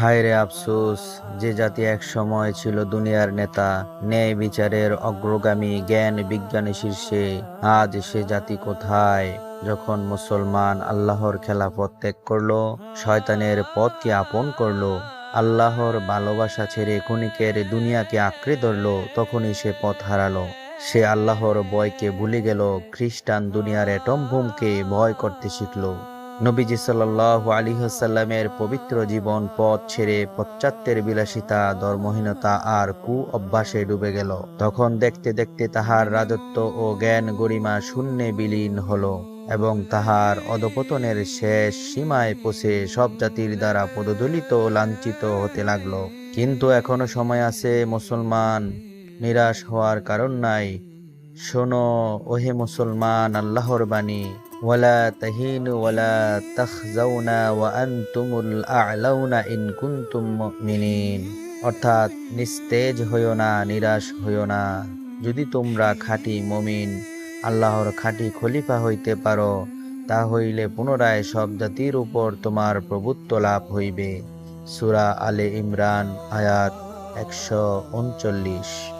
হায় রে আফসোস, যে জাতি এক সময় ছিল দুনিয়ার নেতা, ন্যায় বিচারের অগ্রগামী জ্ঞান বিজ্ঞানের শীর্ষে, আজ সে জাতি কোথায়? যখন মুসলমান আল্লাহর খেলাফত ত্যাগ করল, শয়তানের পথকে আপন করল, আল্লাহর ভালোবাসা ছেড়ে ক্ষণিকের দুনিয়াকে আঁকড়ে ধরলো, তখনই সে পথ হারালো। সে আল্লাহর বয়কে ভুলে গেল, খ্রিস্টান দুনিয়ার অ্যাটম ভূমকে ভয় করতে শিখলো। নবীজি সাল্লাহ আলিহাসাল্লামের পবিত্র জীবন পথ ছেড়ে পশ্চাত্যের বিলাসিতা, ধর্মহীনতা আর কু অভ্যাসে ডুবে গেল। তখন দেখতে দেখতে তাহার রাজত্ব ও জ্ঞান গরিমা শূন্যে বিলীন হলো এবং তাহার অধপতনের শেষ সীমায় পৌঁছে সব জাতির দ্বারা পদদলিত, লাঞ্ছিত হতে লাগল। কিন্তু এখনও সময় আছে মুসলমান নিরাশ হওয়ার কারণ নাই। শোনো, ওহে মুসলমান, আল্লাহর বাণী। ওয়ালা তাহিনু ওয়ালা তাখজাউনা ওয়া আনতুমুল আ'লাউনা ইন কুনতুম অর্থাৎ নিস্তেজ হইও না, নিরাশ হইও না। যদি তোমরা খাঁটি মমিন, আল্লাহর খাঁটি খলিফা হইতে পারো, তা হইলে পুনরায় সব জাতির উপর তোমার প্রভুত্ব লাভ হইবে। সুরা আলে ইমরান, আয়াত একশো উনচল্লিশ।